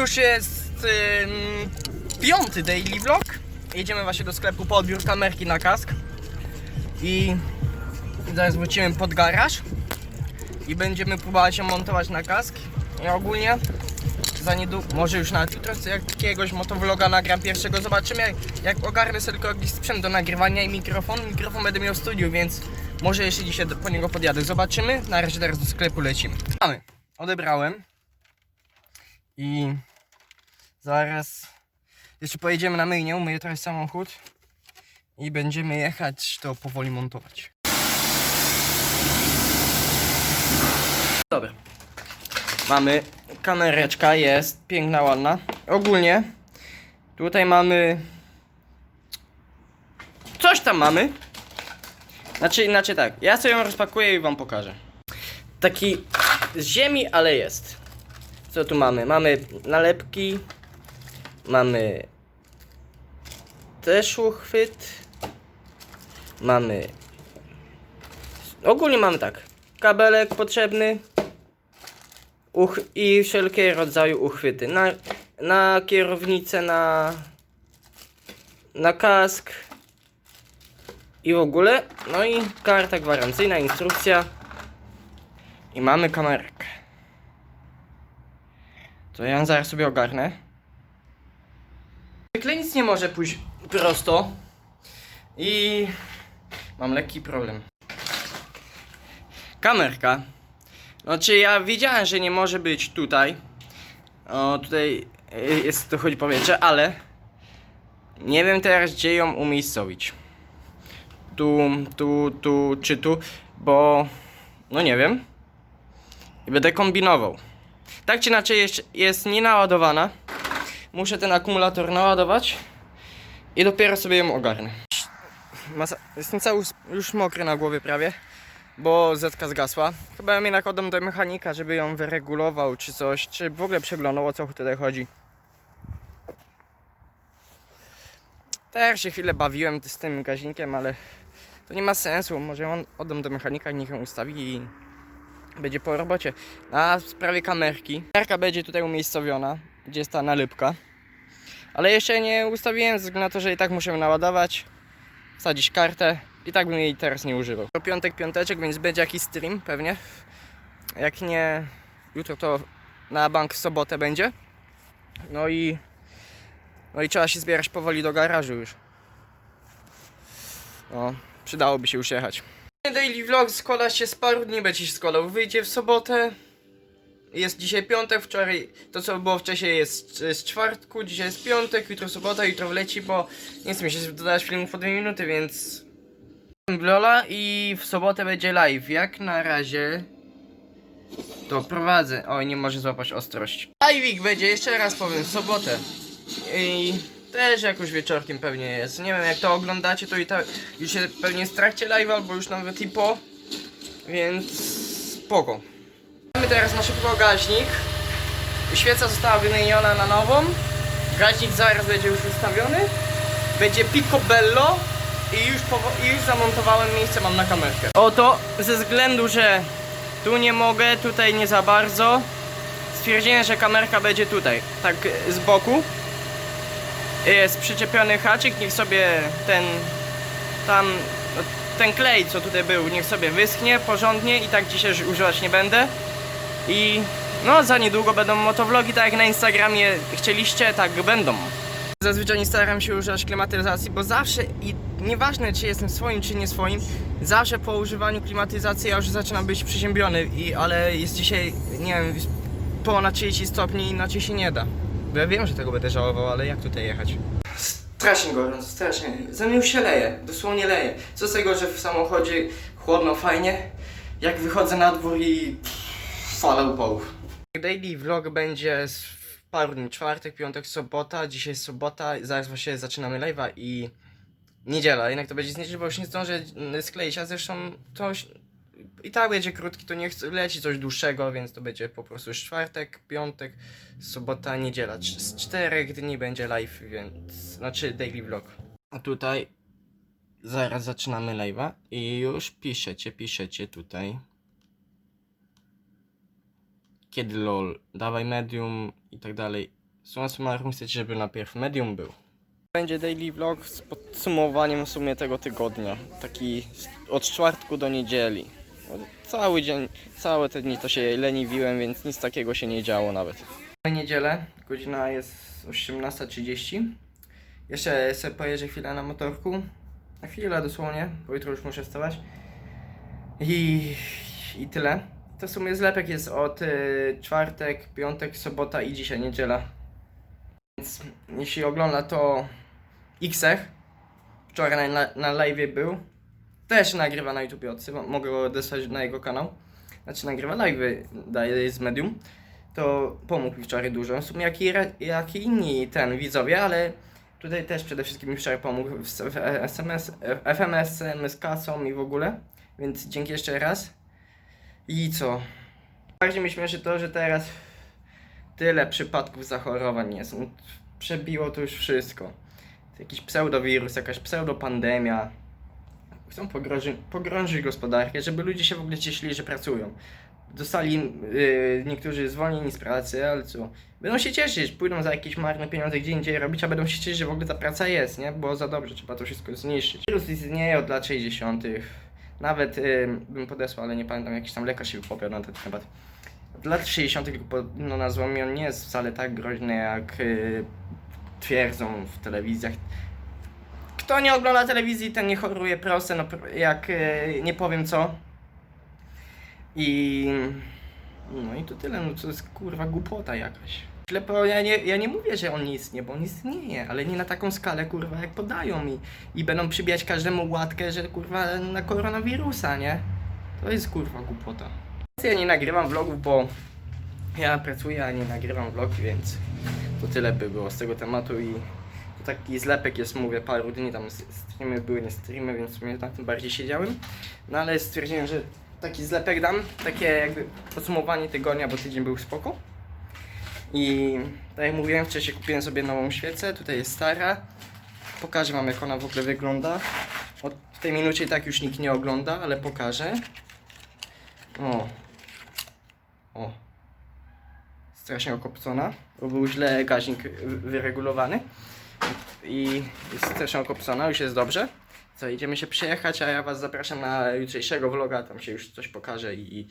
Już jest ym, piąty daily vlog. Jedziemy właśnie do sklepu po odbiór kamerki na kask. I zaraz wrócimy pod garaż. I będziemy próbować ją montować na kask. I ogólnie za niedługo, może już nawet jutro, jakiegoś motovloga nagram pierwszego. Zobaczymy jak, jak ogarnę sobie tylko jakiś sprzęt do nagrywania i mikrofon. Mikrofon będę miał w studiu, więc może jeszcze dzisiaj do, po niego podjadę. Zobaczymy. Na razie teraz do sklepu lecimy. Mamy. Odebrałem. I zaraz jeszcze pojedziemy na myjnię, umyję trochę samochód i będziemy jechać to powoli montować. Dobra. Mamy kamereczka, jest piękna, ładna. Ogólnie tutaj mamy coś tam mamy. Znaczy, znaczy tak, ja sobie ją rozpakuję i wam pokażę. Taki z ziemi, ale jest. Co tu mamy? Mamy nalepki, mamy też uchwyt, mamy ogólnie mamy tak, kabelek potrzebny. Uch i wszelkie rodzaju uchwyty. Na, na kierownicę, na na kask. I w ogóle, no i karta gwarancyjna, instrukcja. I mamy kamerkę. To ja zaraz sobie ogarnę. Zwykle nic nie może pójść prosto. I mam lekki problem. Kamerka. Znaczy ja wiedziałem, że nie może być tutaj. O, tutaj y, jest to chodzi powietrze, ale nie wiem teraz gdzie ją umiejscowić. Tu, tu, tu czy tu, bo no nie wiem. I będę kombinował. Tak czy inaczej jest, jest nienaładowana. Muszę ten akumulator naładować i dopiero sobie ją ogarnę. Jestem cały już mokry na głowie prawie, bo zetka zgasła. Chyba ją jednak oddam do mechanika, żeby ją wyregulował czy coś, czy w ogóle przeglądał o co tutaj chodzi. Też się chwilę bawiłem z tym gaźnikiem, ale to nie ma sensu. Może ją oddam do mechanika, niech ją ustawi i będzie po robocie. A w sprawie kamerki. Kamerka będzie tutaj umiejscowiona, gdzie jest ta nalepka. Ale jeszcze nie ustawiłem, ze względu na to, że i tak muszę naładować, wsadzić kartę i tak bym jej teraz nie używał. To piątek, piąteczek, więc będzie jakiś stream pewnie. Jak nie jutro, to na bank w sobotę będzie. No i no i trzeba się zbierać powoli do garażu już. No, przydałoby się już jechać. Daily vlog składa się z paru dni, będzie się składał. Wyjdzie w sobotę. Jest dzisiaj piątek, wczoraj to co było wcześniej jest z czwartku, dzisiaj jest piątek, jutro sobota, jutro wleci, bo nie chcę mi się dodać filmów po 2 minuty, więc Lola i w sobotę będzie live. Jak na razie to prowadzę. Oj, nie może złapać ostrość. Live'ik będzie, jeszcze raz powiem, w sobotę. I też jakoś wieczorkiem pewnie jest. Nie wiem, jak to oglądacie, to i tak już się pewnie jest w trakcie live albo już nawet i po. Więc spoko. Mamy teraz na szybko gaźnik. Świeca została wymieniona na nową. Gaźnik zaraz będzie już ustawiony. Będzie picobello i już, i już zamontowałem miejsce mam na kamerkę. Oto ze względu, że tu nie mogę, tutaj nie za bardzo. Stwierdziłem, że kamerka będzie tutaj, tak z boku. Jest przyczepiony haczyk, niech sobie ten tam no, ten klej, co tutaj był, niech sobie wyschnie porządnie i tak dzisiaj używać nie będę. I no, za niedługo będą motovlogi, tak jak na Instagramie chcieliście, tak będą. Zazwyczaj nie staram się używać klimatyzacji, bo zawsze i nieważne czy jestem swoim czy nie swoim, zawsze po używaniu klimatyzacji ja już zaczynam być przeziębiony, i, ale jest dzisiaj, nie wiem, ponad 30 stopni inaczej się nie da. Bo ja wiem, że tego będę żałował, ale jak tutaj jechać? Strasznie gorąco, strasznie. Ze mnie już się leje, dosłownie leje. Co z tego, że w samochodzie chłodno, fajnie, jak wychodzę na dwór i fala upałów. Daily vlog będzie z paru dni, czwartek, piątek, sobota, dzisiaj jest sobota, zaraz właśnie zaczynamy live'a i niedziela, jednak to będzie z niedzieli, bo już nie zdążę mm, skleić, a zresztą to i tak będzie krótki, to nie chcę, leci coś dłuższego, więc to będzie po prostu już czwartek, piątek, sobota, niedziela. Z czterech dni będzie live, więc, znaczy daily vlog. A tutaj zaraz zaczynamy live'a i już piszecie, piszecie tutaj. Kiedy lol, dawaj medium i tak dalej. Summa summarum chcecie, żeby najpierw medium był. Będzie daily vlog z podsumowaniem w sumie tego tygodnia. Taki od czwartku do niedzieli. Cały dzień, całe te dni to się leniwiłem, więc nic takiego się nie działo nawet. Niedzielę, godzina jest 18.30. Jeszcze sobie pojeżdżę chwilę na motorku. Na chwilę dosłownie, bo jutro już muszę wstawać. I, i tyle. To w sumie zlepek jest od y, czwartek, piątek, sobota i dzisiaj niedziela. Więc jeśli ogląda to Xech, wczoraj na, na live był, też nagrywa na YouTube, odsyłam, mogę go odesłać na jego kanał. Znaczy nagrywa live, daje z medium. To pomógł mi wczoraj dużo. W sumie jak i, jak i inni ten widzowie, ale tutaj też przede wszystkim mi wczoraj pomógł w, SMS, FMS-em, z kasą i w ogóle. Więc dzięki jeszcze raz. I co? Bardziej mi śmieszy to, że teraz tyle przypadków zachorowań jest. No, Przebiło to już wszystko. Jakiś pseudowirus, jakaś pseudopandemia. Chcą pogrążyć, pogrążyć gospodarkę, żeby ludzie się w ogóle cieszyli, że pracują. Dostali yy, niektórzy zwolnieni z pracy, ale co? Będą się cieszyć, pójdą za jakieś marne pieniądze gdzie indziej robić, a będą się cieszyć, że w ogóle ta praca jest, nie? Bo za dobrze trzeba to wszystko zniszczyć. Wirus istnieje od lat 60. Nawet yy, bym podesłał, ale nie pamiętam, jakiś tam lekarz się wypowiadał na ten temat. Od lat 60. no nazwą mi on nie jest wcale tak groźny, jak yy, twierdzą w telewizjach. Kto nie ogląda telewizji, ten nie choruje proste, no jak yy, nie powiem co. I no i to tyle, no to jest kurwa głupota jakaś. Ślepo, ja nie, ja nie mówię, że on nie istnieje, bo on istnieje, ale nie na taką skalę kurwa jak podają mi. I będą przybijać każdemu łatkę, że kurwa na koronawirusa, nie? To jest kurwa głupota. Ja nie nagrywam vlogów, bo ja pracuję, a nie nagrywam vlogi, więc to tyle by było z tego tematu i to taki zlepek jest, mówię, paru dni tam streamy były, nie streamy, więc na tym bardziej siedziałem. No ale stwierdziłem, że taki zlepek dam, takie jakby podsumowanie tygodnia, bo tydzień był spoko. I tak jak mówiłem wcześniej, kupiłem sobie nową świecę, tutaj jest stara. Pokażę wam jak ona w ogóle wygląda. Od w tej minucie tak już nikt nie ogląda, ale pokażę. O. O. Strasznie okopcona, bo był źle gaźnik wy- wyregulowany. I jest strasznie okopcona, już jest dobrze. Co, idziemy się przejechać, a ja was zapraszam na jutrzejszego vloga, tam się już coś pokaże i, i.